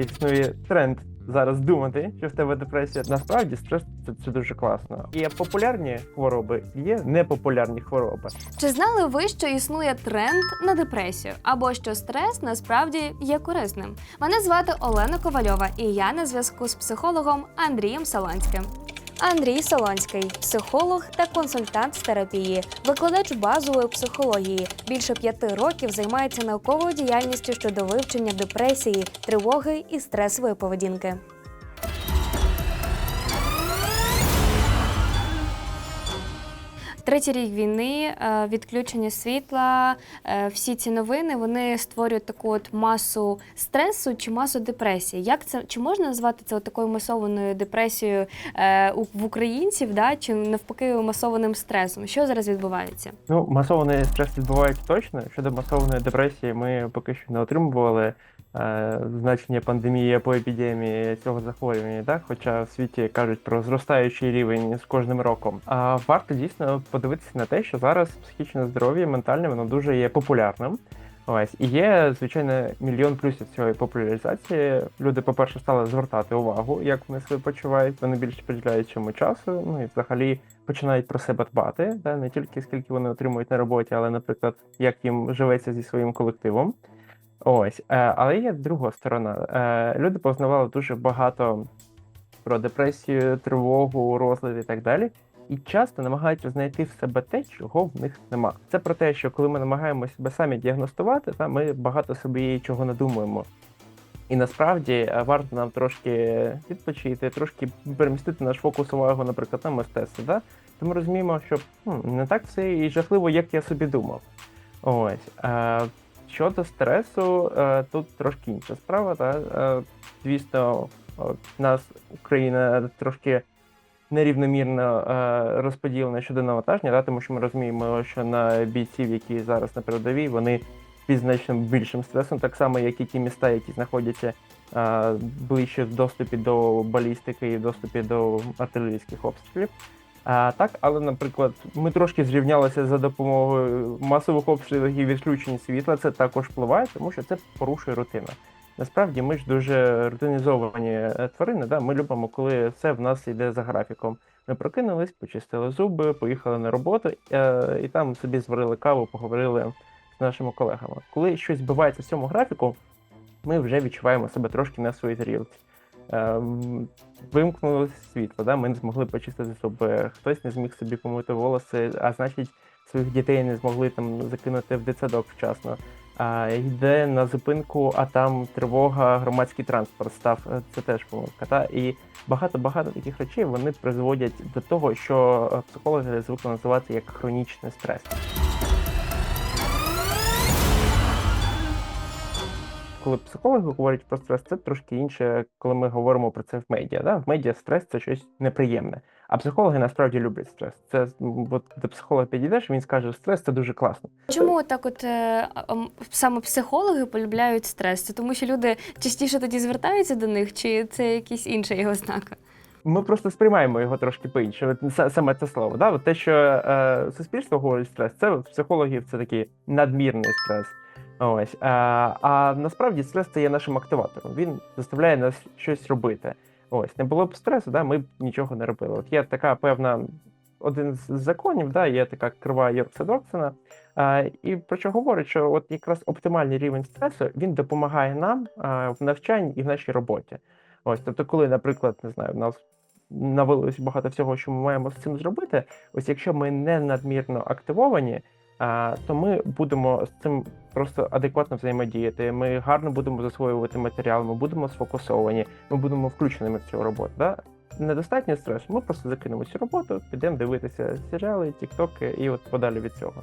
Існує тренд зараз думати, що в тебе депресія. Насправді стрес це, це дуже класно. Є популярні хвороби, є непопулярні хвороби. Чи знали ви, що існує тренд на депресію, або що стрес насправді є корисним? Мене звати Олена Ковальова, і я на зв'язку з психологом Андрієм Солонським. Андрій Солонський психолог та консультант з терапії, викладач базової психології. Більше п'яти років займається науковою діяльністю щодо вивчення депресії, тривоги і стресової поведінки. Третій рік війни, е, відключення світла, е, всі ці новини вони створюють таку от масу стресу чи масу депресії. Як це чи можна назвати це от такою масованою депресією е, в українців, да, чи навпаки масованим стресом? Що зараз відбувається? Ну, масований стрес відбувається точно. Щодо масованої депресії, ми поки що не отримували значення пандемії або епідемії цього захворювання, так? хоча в світі кажуть про зростаючий рівень з кожним роком. А варто дійсно подивитися на те, що зараз психічне здоров'я ментальне воно дуже є популярним. Ось і є звичайно мільйон плюсів цієї популяризації. Люди, по-перше, стали звертати увагу, як вони себе почувають. Вони більше приділяють цьому часу. Ну і взагалі починають про себе дбати, да, не тільки скільки вони отримують на роботі, але, наприклад, як їм живеться зі своїм колективом. Ось, е, але є друга сторона. Е, люди познавали дуже багато про депресію, тривогу, розлад і так далі. І часто намагаються знайти в себе те, чого в них нема. Це про те, що коли ми намагаємося себе самі діагностувати, та ми багато собі чого надумуємо. І насправді е, варто нам трошки відпочити, трошки перемістити наш фокус увагу, наприклад, на мистецтво. То ми розуміємо, що hm, не так все і жахливо, як я собі думав. Ось. Щодо стресу, е, тут трошки інша справа. Та? Е, звісно, нас Україна трошки нерівномірно е, розподілена щодо навантаження, да? тому що ми розуміємо, що на бійців, які зараз на передовій, вони під значно більшим стресом, так само, як і ті міста, які знаходяться ближче в доступі до балістики і в доступі до артилерійських обстрілів. А, так, але, наприклад, ми трошки зрівнялися за допомогою масових обстрілів і відключень світла. Це також впливає, тому що це порушує рутину. Насправді ми ж дуже рутинізовані е, тварини. Да? Ми любимо, коли все в нас йде за графіком. Ми прокинулись, почистили зуби, поїхали на роботу е, і там собі зварили каву, поговорили з нашими колегами. Коли щось збивається в цьому графіку, ми вже відчуваємо себе трошки на своїй тарілці. Ем, Вимкнулося світло, да? ми не змогли почистити зуби, хтось не зміг собі помити волоси, а значить, своїх дітей не змогли там закинути в дитсадок вчасно. А, йде на зупинку, а там тривога, громадський транспорт став. Е, Це теж помилка. Та? І багато-багато таких речей вони призводять до того, що е, психологи звикли називати як хронічний стрес. Коли психологи говорять про стрес, це трошки інше, коли ми говоримо про це в медіа. Да? В медіа стрес це щось неприємне. А психологи насправді люблять стрес. Це от до психолога підійдеш, він скаже, що стрес це дуже класно. Чому так, от е, саме психологи полюбляють стрес? Це тому, що люди частіше тоді звертаються до них, чи це якась інша його ознака? Ми просто сприймаємо його трошки по-іншому. Саме це слово. Да? От те, що е, суспільство говорить стрес, це от психологів це такий надмірний стрес. Ось. А, а насправді стрес це є нашим активатором. Він заставляє нас щось робити. Ось, не було б стресу, да, ми б нічого не робили. От є така певна, один з законів, да, є така крива Йоркса Доксона, а, і про що говорить, що от якраз оптимальний рівень стресу він допомагає нам а, в навчанні і в нашій роботі. Ось, тобто, коли, наприклад, не знаю, в нас навалилось багато всього, що ми маємо з цим зробити. Ось якщо ми не надмірно активовані, то ми будемо з цим просто адекватно взаємодіяти. Ми гарно будемо засвоювати матеріал, ми будемо сфокусовані, ми будемо включеними в цю роботу. Да? Недостатньо стресу, ми просто закинемо цю роботу, підемо дивитися серіали, тіктоки і от подалі від цього.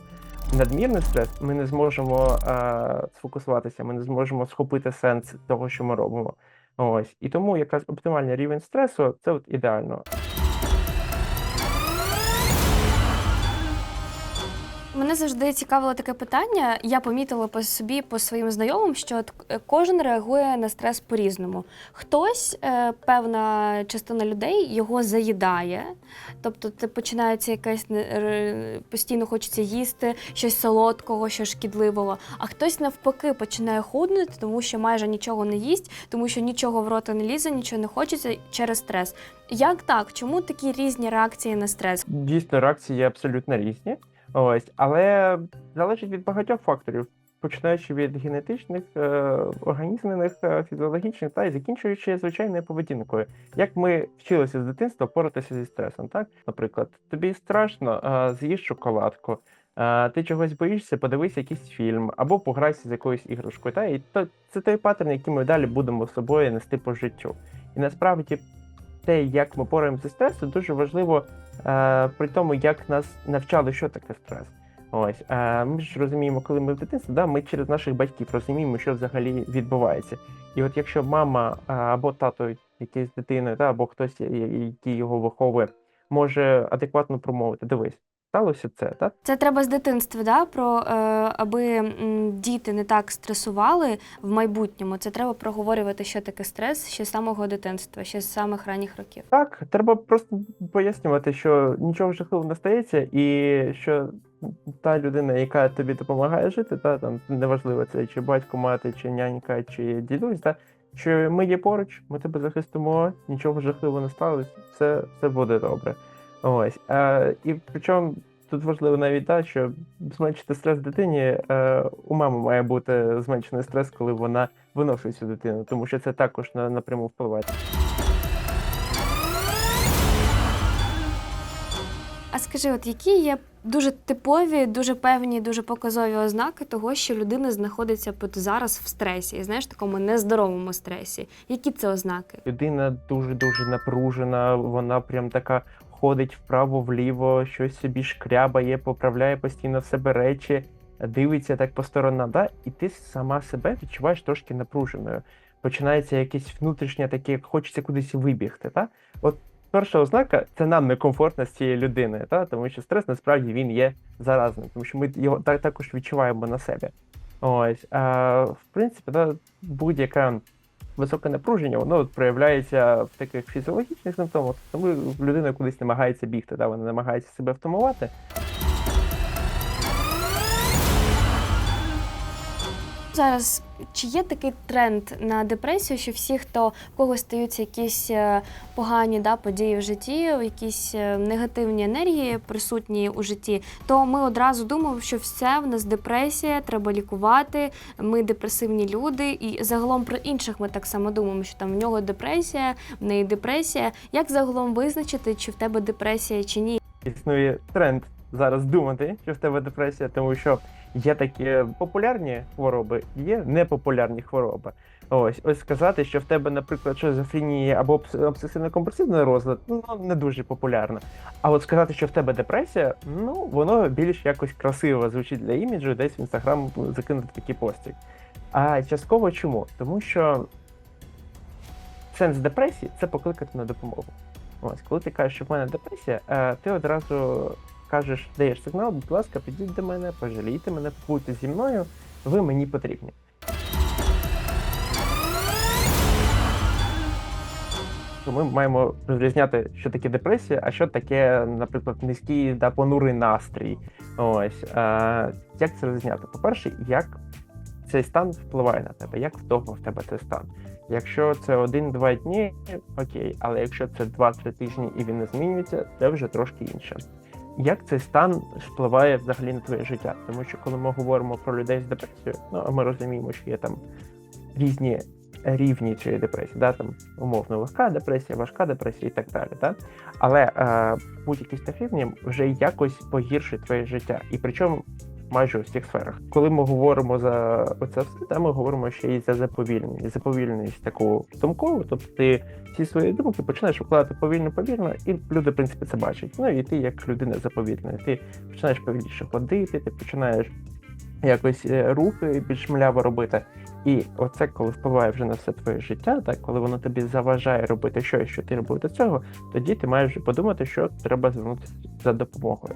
Надмірний стрес, ми не зможемо а, сфокусуватися, ми не зможемо схопити сенс того, що ми робимо. Ось і тому якраз оптимальний рівень стресу це от ідеально. Мене завжди цікавило таке питання. Я помітила по собі, по своїм знайомим, що е, кожен реагує на стрес по-різному. Хтось, е, певна частина людей, його заїдає. Тобто, це починається р- постійно хочеться їсти щось солодкого, щось шкідливого. А хтось навпаки починає худнути, тому що майже нічого не їсть, тому що нічого в рота не лізе, нічого не хочеться через стрес. Як так? Чому такі різні реакції на стрес? Дійсно, реакції є абсолютно різні. Ось, але залежить від багатьох факторів, починаючи від генетичних, е, організмених, е, фізіологічних та й закінчуючи звичайною поведінкою. Як ми вчилися з дитинства боротися зі стресом, так? Наприклад, тобі страшно, е, з'їж шоколадку. е, Ти чогось боїшся, подивись якийсь фільм або пограйся з якоюсь іграшкою. Та і то це той паттерн, який ми далі будемо з собою нести по життю. І насправді те, як ми боремося зі стресом, дуже важливо е, при тому, як нас навчали, що таке стрес. Ось е, ми ж розуміємо, коли ми в дитинстві, да, ми через наших батьків розуміємо, що взагалі відбувається. І от якщо мама е, або тато, якийсь дитиною, да, або хтось, я- який його виховує, може адекватно промовити, дивись, сталося це, так? Це треба з дитинства, да? про, е, аби діти не так стресували в майбутньому. Це треба проговорювати, що таке стрес ще з самого дитинства, ще з самих ранніх років. Так, треба просто пояснювати, що нічого жахливого не стається, і що та людина, яка тобі допомагає жити, та там неважливо це чи батько, мати, чи нянька, чи дідусь, та що ми є поруч, ми тебе захистимо, нічого жахливого не сталося, все, все буде добре. Ось. Е, і причому тут важливо навіть так, що зменшити стрес дитині, е, у мами має бути зменшений стрес, коли вона виношує цю дитину, тому що це також на, напряму впливає. А скажи, от які є дуже типові, дуже певні, дуже показові ознаки того, що людина знаходиться зараз в стресі, знаєш, такому нездоровому стресі. Які це ознаки? Людина дуже дуже напружена, вона прям така ходить вправо-вліво, щось собі шкрябає, поправляє постійно в себе речі, дивиться так по сторонам, да? і ти сама себе відчуваєш трошки напруженою. Починається якесь внутрішнє таке, як хочеться кудись вибігти. Та? От перша ознака це нам некомфортно з цією людиною, та? тому що стрес насправді він є заразним, тому що ми його так, також відчуваємо на себе. Ось, а, в принципі, та, будь-яке високе напруження, воно проявляється в таких фізіологічних симптомах, тому людина кудись намагається бігти, да, вона намагається себе втамувати. Зараз чи є такий тренд на депресію, що всі, хто в когось стаються якісь е, погані да, події в житті, якісь е, негативні енергії присутні у житті, то ми одразу думаємо, що все в нас депресія, треба лікувати. Ми депресивні люди, і загалом про інших ми так само думаємо, що там в нього депресія, в неї депресія. Як загалом визначити, чи в тебе депресія чи ні? Існує тренд зараз думати, що в тебе депресія, тому що є такі популярні хвороби, є непопулярні хвороби. Ось, ось сказати, що в тебе, наприклад, шизофренія або обсесивно-компульсивний розлад, ну не дуже популярно. А от сказати, що в тебе депресія, ну воно більш якось красиво звучить для іміджу, десь в інстаграм закинути такі пости. А частково чому? Тому що сенс депресії це покликати на допомогу. Ось, коли ти кажеш, що в мене депресія, е, ти одразу кажеш, даєш сигнал, будь ласка, підіть до мене, пожалійте мене, побудьте зі мною, ви мені потрібні. Ми маємо розрізняти, що таке депресія, а що таке, наприклад, низький да, понурий настрій. Ось е, як це розрізняти? По-перше, як цей стан впливає на тебе, як вдовго в тебе цей стан. Якщо це один-два дні, окей, але якщо це 2-3 тижні і він не змінюється, це вже трошки інше. Як цей стан впливає взагалі на твоє життя? Тому що коли ми говоримо про людей з депресією, ну ми розуміємо, що є там різні рівні цієї депресії, да, там умовно легка депресія, важка депресія і так далі. Да? Але е, будь-який рівня вже якось погіршить твоє життя. І причому майже у всіх сферах. Коли ми говоримо за оце все, та ми говоримо ще й за заповільнення. Заповільненість таку думкову, тобто ти всі свої думки починаєш викладати повільно, повільно, і люди, в принципі, це бачать. Ну і ти, як людина заповільнена, ти починаєш повільніше ходити, ти починаєш якось е, рухи більш мляво робити. І оце, коли впливає вже на все твоє життя, так коли воно тобі заважає робити щось, що ти робив до цього, тоді ти маєш вже подумати, що треба звернутися за допомогою.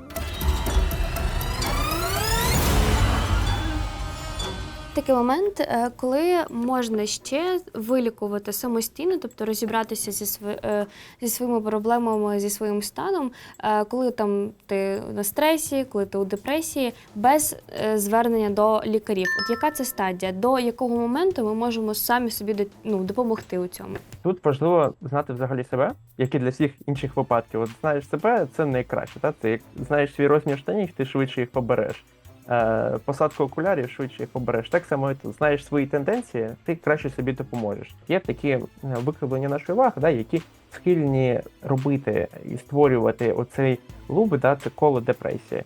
Такий момент, е, коли можна ще вилікувати самостійно, тобто розібратися зі, сви- е, зі своїми проблемами, зі своїм станом, е, коли там ти на стресі, коли ти у депресії, без звернення до лікарів. От яка це стадія? До якого моменту ми можемо самі собі ну, допомогти у цьому? Тут важливо знати взагалі себе, як і для всіх інших випадків. От знаєш себе, це найкраще. Та? Це як знаєш свій розмір штанів, ти швидше їх побереш. Е, посадку окулярів швидше їх побереш. Так само тут знаєш свої тенденції, ти краще собі допоможеш. Є такі е, викривлення нашої уваги, да, які схильні робити і створювати оцей луби, да, це коло депресії.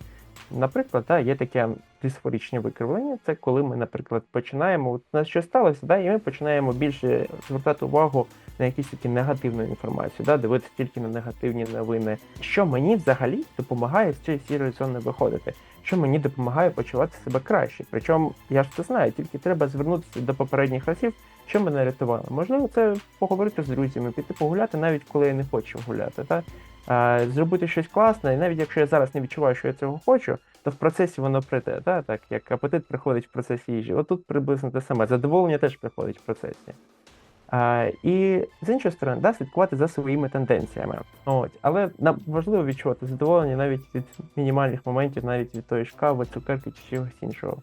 Наприклад, да, є таке дисфорічні викривлення. Це коли ми, наприклад, починаємо, от у нас щось сталося, да, і ми починаємо більше звертати увагу на якісь такі негативну інформацію, да, дивитися тільки на негативні новини. Що мені взагалі допомагає з цієї сірої зони виходити? Що мені допомагає почувати себе краще? Причому я ж це знаю, тільки треба звернутися до попередніх разів, що мене рятувало. Можливо, це поговорити з друзями, піти погуляти, навіть коли я не хочу гуляти. Та? А, зробити щось класне, і навіть якщо я зараз не відчуваю, що я цього хочу, то в процесі воно прийде, та? так як апетит приходить в процесі їжі. Отут приблизно те саме. Задоволення теж приходить в процесі. І з іншої сторони, да, слідкувати за своїми тенденціями. От. Але нам важливо відчувати задоволення навіть від мінімальних моментів, навіть від тої ж кави, цукерки чи чогось іншого.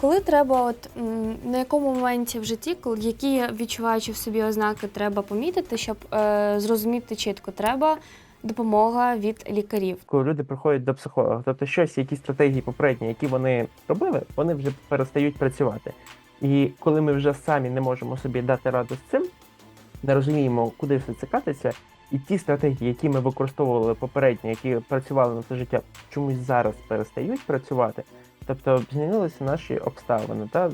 Коли треба, от на якому моменті в житті, коли які відчуваючи в собі ознаки, треба помітити, щоб е, зрозуміти чітко, треба допомога від лікарів. коли люди приходять до психолога. Тобто щось, якісь стратегії попередні, які вони робили, вони вже перестають працювати. І коли ми вже самі не можемо собі дати раду з цим, не розуміємо, куди все це катиться, і ті стратегії, які ми використовували попередньо, які працювали на це життя, чомусь зараз перестають працювати. Тобто змінилися наші обставини, та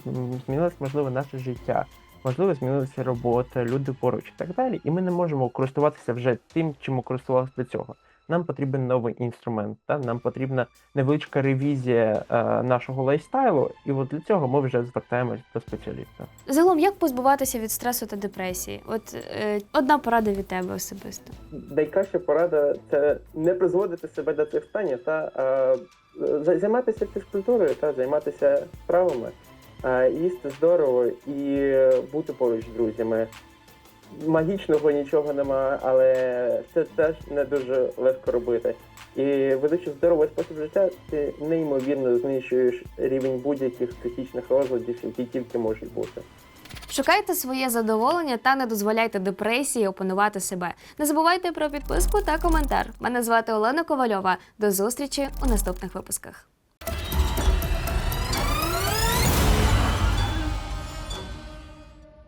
змінилось, можливо, наше життя, можливо, змінилася робота, люди поруч і так далі. І ми не можемо користуватися вже тим, чим ми користувалися до цього. Нам потрібен новий інструмент, та нам потрібна невеличка ревізія е, нашого лайфстайлу, і от для цього ми вже звертаємось до спеціаліста. Загалом, як позбуватися від стресу та депресії? От е, одна порада від тебе особисто. Найкраща порада це не призводити себе до цих станів та е, займатися фізкультурою та займатися справами, їсти здорово і бути поруч з друзями. Магічного нічого немає, але це теж не дуже легко робити. І ведучи здоровий спосіб життя, ти неймовірно знищуєш рівень будь-яких психічних розладів, які тільки можуть бути. Шукайте своє задоволення та не дозволяйте депресії опанувати себе. Не забувайте про підписку та коментар. Мене звати Олена Ковальова. До зустрічі у наступних випусках.